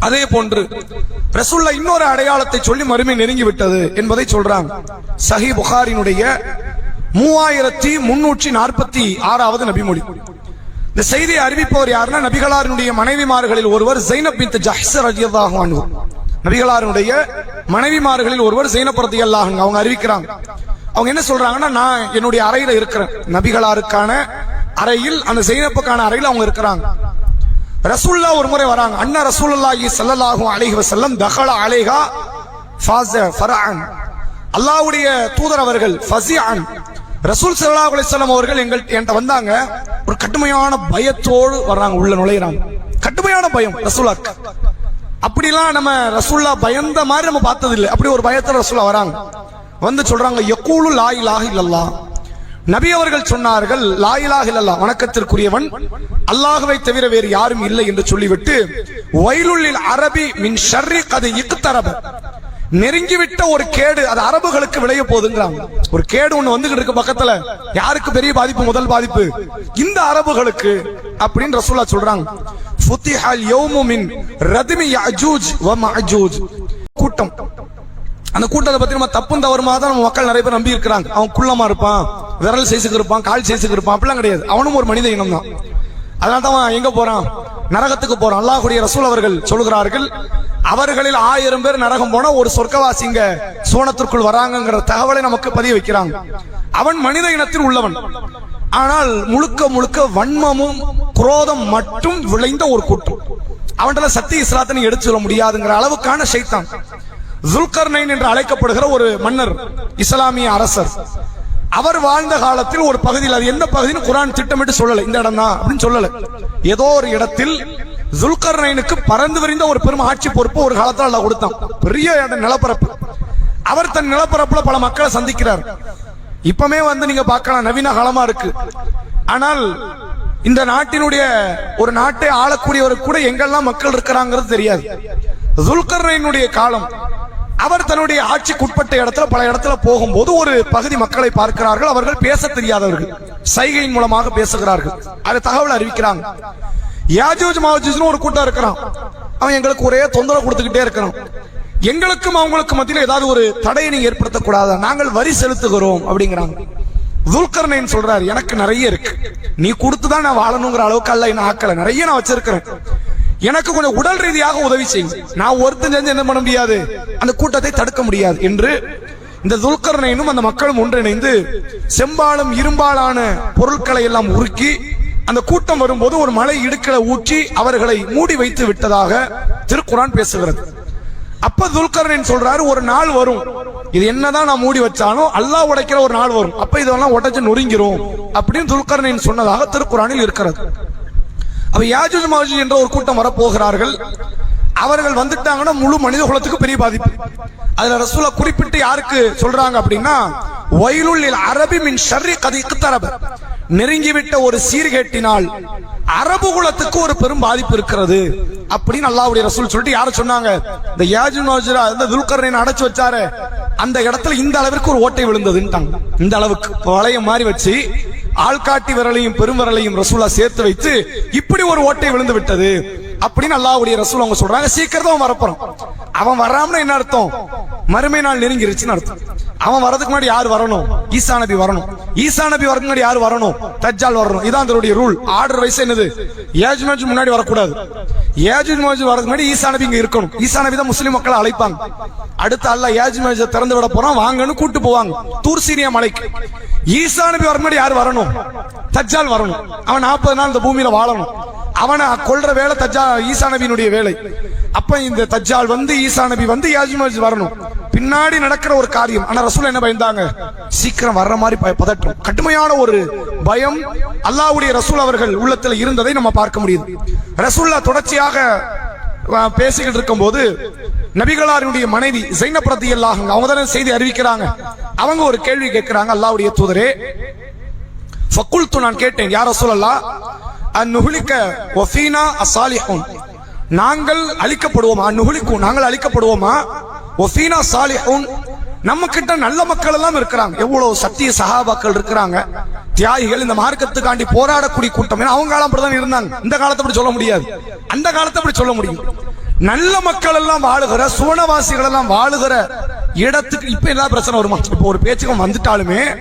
அதே போன்று ரசுல்லா இன்னொரு அடையாளத்தை சொல்லி மறுமை நெருங்கி விட்டது என்பதை சொல்றாங்க. சஹி புகாரினுடைய மூவாயிரத்தி முன்னூற்றி நாற்பத்தி ஆறாவது நபிமொழி. இந்த செய்தியை அறிவிப்பவர் யாருன்னா நபிகளாரினுடைய மனைவிமார்களில் ஒருவர் ஜைனப் பின் ஜஹ்சர் அஜியதாக அன்ஹு. நபிகளாரினுடைய மனைவிமார்களில் ஒருவர் ஜைனப் ரலியல்லாஹு அவங்க அறிவிக்கிறாங்க. அவங்க என்ன சொல்றாங்கன்னா நான் என்னுடைய அறையில இருக்கிறேன். நபிகளாருக்கான அறையில் அந்த ஜைனப்புக்கான அறையில் அவங்க இருக்கிறாங்க. ரசூல்லா ஒரு முறை வராங்க. அண்ணா ரசூலுல்லாஹி ஸல்லல்லாஹு அலைஹி வஸல்லம் தஹல அலைஹா ஃபாஸ ஃபரான் அல்லாஹ்வுடைய தூதர் அவர்கள் ஃபஸிஅன். ரசூல் ஸல்லல்லாஹு அலைஹி வஸல்லம் அவர்கள் எங்கள் என்கிட்ட வந்தாங்க. ஒரு கடுமையான பயத்தோடு வர்றாங்க உள்ள நுழையறாங்க. கடுமையான பயம் ரசூலா அப்படிலாம் நம்ம ரசூல்லா பயந்த மாதிரி நம்ம பார்த்தது இல்லை அப்படி ஒரு பயத்தில் ரசூலா வராங்க. வந்து சொல்றாங்க யக்கூலு லா இலாஹ இல்லல்லாஹ். நபி அவர்கள் சொன்னார்கள் லாயிலாக இல்லல்லா வணக்கத்திற்குரியவன் அல்லாஹுவை தவிர வேறு யாரும் இல்லை என்று சொல்லிவிட்டு வயலுள்ளில் அரபி மின் ஷர்ரி கது இக்குத்தரப நெருங்கிவிட்ட ஒரு கேடு அது அரபுகளுக்கு விளைய போதுங்கிறாங்க ஒரு கேடு ஒண்ணு வந்துகிட்டு இருக்கு பக்கத்துல. யாருக்கு பெரிய பாதிப்பு முதல் பாதிப்பு? இந்த அரபுகளுக்கு அப்படின்னு ரசூலா சொல்றாங்க. ஃபுத்திஹல் யோமு மின் ரத்மி அஜூஜ் வ மஅஜூஜ். கூட்டம். அந்த கூட்டத்தை பத்தி நம்ம தப்பும் தவறுமா தான் நம்ம மக்கள் நிறைய பேர் நம்பி இருக்கிறாங்க அவன் குள்ளமா இருப்பான். விரல் சைஸுக்கு இருப்பான் கால் சைஸுக்கு இருப்பான் அப்படிலாம் கிடையாது. அவனும் ஒரு மனித இனம் தான் அதனால தான் எங்க போறான்? நரகத்துக்கு போறான். அல்லாஹுடைய ரசூல் அவர்கள் சொல்கிறார்கள் அவர்களில் ஆயிரம் பேர் நரகம் போனா ஒரு சொர்க்கவாசிங்க சோனத்திற்குள் வராங்கங்கிற தகவலை நமக்கு பதிய வைக்கிறாங்க. அவன் மனித இனத்தில் உள்ளவன். ஆனால் முழுக்க முழுக்க வன்மமும் குரோதம் மட்டும் விளைந்த ஒரு கூட்டம் அவன்கிட்ட சத்தி இஸ்லாத்தை எடுத்து சொல்ல முடியாதுங்கிற அளவுக்கான சைத்தான். ஜுல்கர்னைன் என்று அழைக்கப்படுகிற ஒரு மன்னர் இஸ்லாமிய அரசர். அவர் வாழ்ந்த காலத்தில் ஒரு பகுதியில் அது எந்த பகுதின்னு குரான் திட்டமிட்டு சொல்லல. இந்த இடம் தான் அப்படின்னு சொல்லல. ஏதோ ஒரு இடத்தில் ஜுல்கர்னைனுக்கு பறந்து விரிந்த ஒரு பெரும் ஆட்சி பொறுப்பு ஒரு காலத்தில் அல்ல கொடுத்தான். பெரிய இடம் நிலப்பரப்பு. அவர் தன் நிலப்பரப்புல பல மக்களை சந்திக்கிறார். இப்பமே வந்து நீங்க பார்க்கலாம் நவீன காலமா இருக்கு. ஆனால் இந்த நாட்டினுடைய ஒரு நாட்டை ஆளக்கூடியவர் கூட எங்கெல்லாம் மக்கள் இருக்கிறாங்கிறது தெரியாது. துல்கர்னைனுடைய காலம் அவர் தன்னுடைய ஆட்சிக்குட்பட்ட இடத்துல பல இடத்துல போகும்போது ஒரு பகுதி மக்களை பார்க்கிறார்கள். அவர்கள் பேச தெரியாதவர்கள். சைகையின் மூலமாக பேசுகிறார்கள். அது தகவல் அறிவிக்கிறாங்க. யாஜூஜ் மாவஜூஜ்னு ஒரு கூட்டம் இருக்கிறான். அவன் எங்களுக்கு ஒரே தொந்தரவு கொடுத்துக்கிட்டே இருக்கிறான். எங்களுக்கும் அவங்களுக்கு மத்தியில் ஏதாவது ஒரு தடையை நீங்க ஏற்படுத்தக்கூடாது? நாங்கள் வரி செலுத்துகிறோம் அப்படிங்கிறாங்க. துல்கர்ணன் சொல்றாரு எனக்கு நிறைய இருக்கு. நீ கொடுத்துதான் நான் வாழணுங்கிற அளவுக்கு அல்ல என்ன ஆக்கல. நிறைய நான் வச்சிருக்கிறேன். எனக்கு கொஞ்சம் உடல் ரீதியாக உதவி செய்யும் நான் ஒருத்தன் செஞ்சு என்ன பண்ண முடியாது? அந்த கூட்டத்தை தடுக்க முடியாது என்று இந்த துல்கர்ணையினும் அந்த மக்களும் ஒன்றிணைந்து செம்பாலும் இரும்பாலான பொருட்களை எல்லாம் உருக்கி அந்த கூட்டம் வரும்போது ஒரு மலை இடுக்களை ஊற்றி அவர்களை மூடி வைத்து விட்டதாக திருக்குறான் பேசுகிறது. அப்ப துல்கர்ணன் சொல்றாரு ஒரு நாள் வரும். இது என்னதான் நான் மூடி வச்சாலும் அல்லாஹ் உடைக்கிற ஒரு நாள் வரும். அப்ப இதெல்லாம் உடைச்சு நொறுங்கிரும். அப்படின்னு துல்கர்ணன் சொன்னதாக திருக்குறானில் இருக்கிறது. அப்ப யாஜூஜ் மாஜூஜ் என்ற ஒரு கூட்டம் வரப்போகிறார்கள். அவர்கள் வந்துட்டாங்கன்னா முழு மனித குலத்துக்கு பெரிய பாதிப்பு. அதுல ரசூலா குறிப்பிட்டு யாருக்கு சொல்றாங்க அப்படின்னா வயலுள்ளில் அரபி மின் ஷர்ரி கதைக்கு தரப நெருங்கிவிட்ட ஒரு சீர்கேட்டினால் அரபு குலத்துக்கு ஒரு பெரும் பாதிப்பு இருக்கிறது அப்படின்னு அல்லாவுடைய ரசூல் சொல்லிட்டு யார சொன்னாங்க? இந்த யாஜு மாஜூஜ் அந்த துல்கர்னைன் அடைச்சு வச்சாரு. அந்த இடத்துல இந்த அளவிற்கு ஒரு ஓட்டை விழுந்ததுன்ட்டாங்க. இந்த அளவுக்கு. வளையம் மாதிரி வச்சு ஆள்காட்டி விரலையும் பெரும் விரலையும் ரசூலா சேர்த்து வைத்து இப்படி ஒரு ஓட்டை விழுந்து விட்டது. அப்படின்னு அல்லாவுடைய ரசூல் அவங்க சொல்றாங்க. சீக்கிரம் அவன் வரப்போறான். அவன் வராமனு என்ன அர்த்தம்? மறுமை நாள் நெருங்கிருச்சுன்னு அர்த்தம். அவன் வரதுக்கு முன்னாடி யார் வரணும்? ஈசா நபி வரணும். ஈசா நபி வரதுக்கு முன்னாடி யார் வரணும்? தஜ்ஜால் வரணும். இதான் அதனுடைய ரூல் ஆர்டர் வைஸ் என்னது? ஏஜ் மேஜ் முன்னாடி வரக்கூடாது. ஏஜ் மேஜ் வரதுக்கு முன்னாடி ஈசா நபி இங்க இருக்கணும். ஈசா நபி தான் முஸ்லீம் மக்களை அழைப்பாங்க. அடுத்து அல்ல ஏஜ் மேஜ் திறந்து விட போறான். வாங்கன்னு கூட்டு போவாங்க. தூர் சீனியா மலைக்கு. ஈசா நபி வரதுக்கு முன்னாடி யார் வரணும்? தஜ்ஜால் வரணும். அவன் நாற்பது நாள் இந்த பூமியில வாழணும். அவனை கொல்ற வேலை தஜா ஈசா நபியினுடைய வேலை. அப்ப இந்த தஜ்ஜால் வந்து ஈசா நபி வந்து யாஜ்மாஜ் வரணும். பின்னாடி நடக்கிற ஒரு காரியம். ஆனா ரசூல் என்ன பயந்தாங்க? சீக்கிரம் வர்ற மாதிரி பய- பதட்டம். கடுமையான ஒரு பயம் அல்லாவுடைய ரசூல் அவர்கள் உள்ளத்துல இருந்ததை நம்ம பார்க்க முடியுது. ரசூல்லா தொடர்ச்சியாக பேசிக்கிட்டு பேசிக்கிட்டு இருக்கும்போது நபிகளாருடைய மனைவி ஜைனப் ரதியல்லாஹு அவங்க தானே செய்தி அறிவிக்கிறாங்க. அவங்க ஒரு கேள்வி கேட்கிறாங்க அல்லாவுடைய தூதரே. ஃபக்குல்து நான் கேட்டேன் யார் ரசூல் அல்லா அந்நுகுலிக்க ஒஃபீனா அசாலிஹுன். நாங்கள் அழிக்கப்படுவோமா? அந்நுகுலிக்கும் நாங்கள் அழிக்கப்படுவோமா? ஒஃபீனா சாலிஹுன். நம்ம கிட்ட நல்ல மக்கள் எல்லாம் இருக்கிறாங்க. எவ்வளவு சத்திய சகாபாக்கள் இருக்கிறாங்க. தியாகிகள் இந்த மார்க்கத்துக்காண்டி போராடக்கூடிய கூட்டம். அவங்க காலம் அப்படிதான் இருந்தாங்க. இந்த காலத்தை அப்படி சொல்ல முடியாது. அந்த காலத்தை அப்படி சொல்ல முடியும். நல்ல மக்கள் எல்லாம் வாழுகிற சுவனவாசிகள் எல்லாம் வாழுகிற இடத்துக்கு இப்ப எல்லாம் பிரச்சனை வருமா? இப்போ ஒரு பேச்சுக்கு வந்துட்டாலுமே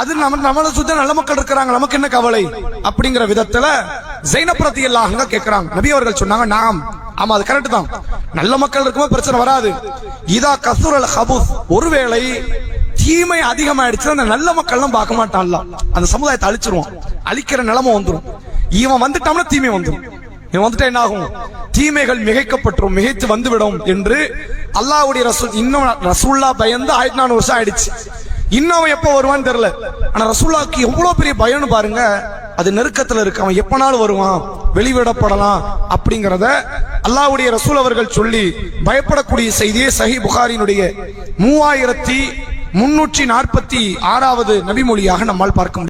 அது நம்ம நம்மளை சுத்த நல்ல மக்கள் இருக்கிறாங்க. நமக்கு என்ன கவலை? அப்படிங்கிற விதத்துல ஜைனப்ரதி எல்லாம் கேட்கிறாங்க நபி அவர்கள் சொன்னாங்க நாம். ஆமா அது கரெக்ட் தான். நல்ல மக்கள் இருக்கும்போது பிரச்சனை வராது. இதா கசூரல் ஹபூஸ். ஒருவேளை தீமை அதிகமாயிடுச்சு அந்த நல்ல மக்கள்லாம் பார்க்க மாட்டான்ல அந்த சமுதாயத்தை அழிச்சிருவான். அழிக்கிற நிலைமை வந்துடும் இவன் வந்துட்டான்னா தீமை வந்துடும் இவன் வந்துட்டா என்ன ஆகும்? தீமைகள் மிகைக்கப்பட்டுரும் மிகைத்து வந்துவிடும் என்று அல்லாவுடைய ரசூல் இன்னும் ரசூல்லா பயந்து ஆயிரத்தி நானூறு வருஷம் ஆயிடுச்சு. இன்னும் அவன் எப்போ வருவான்னு தெரியல. ஆனால் ரசூல்லாக்கு எவ்வளோ பெரிய பயம்னு பாருங்க. அது நெருக்கத்தில் இருக்கு. அவன் எப்பனாலும் வருவான். வெளிவிடப்படலாம் அப்படிங்கிறத அல்லாஹ்வுடைய ரசூல் அவர்கள் சொல்லி பயப்படக்கூடிய செய்தியே சஹி புகாரினுடைய மூவாயிரத்தி முன்னூற்றி நாற்பத்தி ஆறாவது நபிமொழியாக நம்மால் பார்க்க முடியும்.